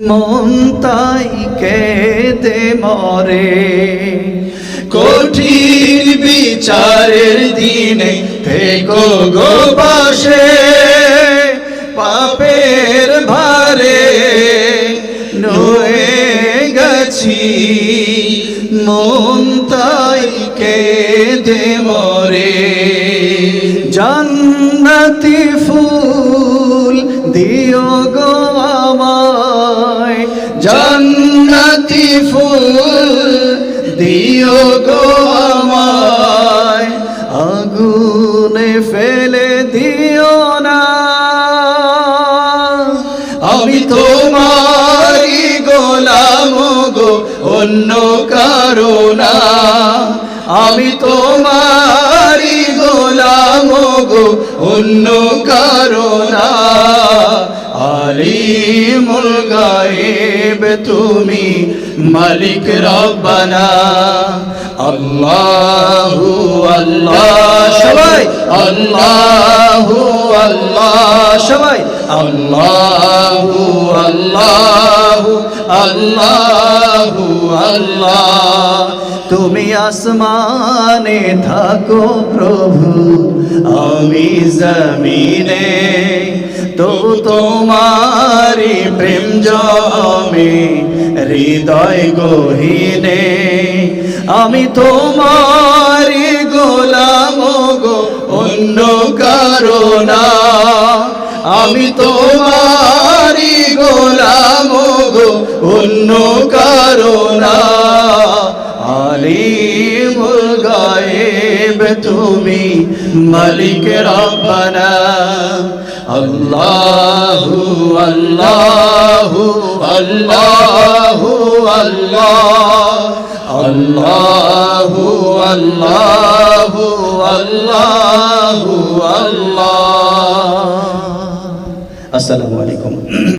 মন তাই কেঁদে মরে। কঠিন বিচারের দিনে থেকো গো পাশে, পাপের ভারে নয়ে গেছি। মন তাই কেঁদে মরে। জান্নাতি দিও গো আমায়, আগুনে ফেলে দিও না। আমি তোমারি গোলাম গো, অন্য কারও না। আমি তোমার গো, অন্য কারও না। আলিমুল গায়েব তুমি মালিক রব্বানা। আল্লাহু আল্লাহ, সবাই। আল্লাহু আল্লাহ, সবাই। আল্লাহু আল্লাহু আল্লাহু আল্লাহ। তুমি আসমানে থাকো প্রভু আমি জমিনে, তো তোমারি প্রেম জমে, হৃদয় গহিনে। আমি তোমারি গোলাম গো, অন্য কারও না। আমি তোমারি গোলাম গো, অন্য কারও না। আলিমুল গায়েব তুমি মালিক রব্বানা। আল্লাহু আল্লাহু আল্লাহু আল্লাহ। আল্লাহু আল্লাহু আল্লাহু আল্লাহ। আসসালামু আলাইকুম।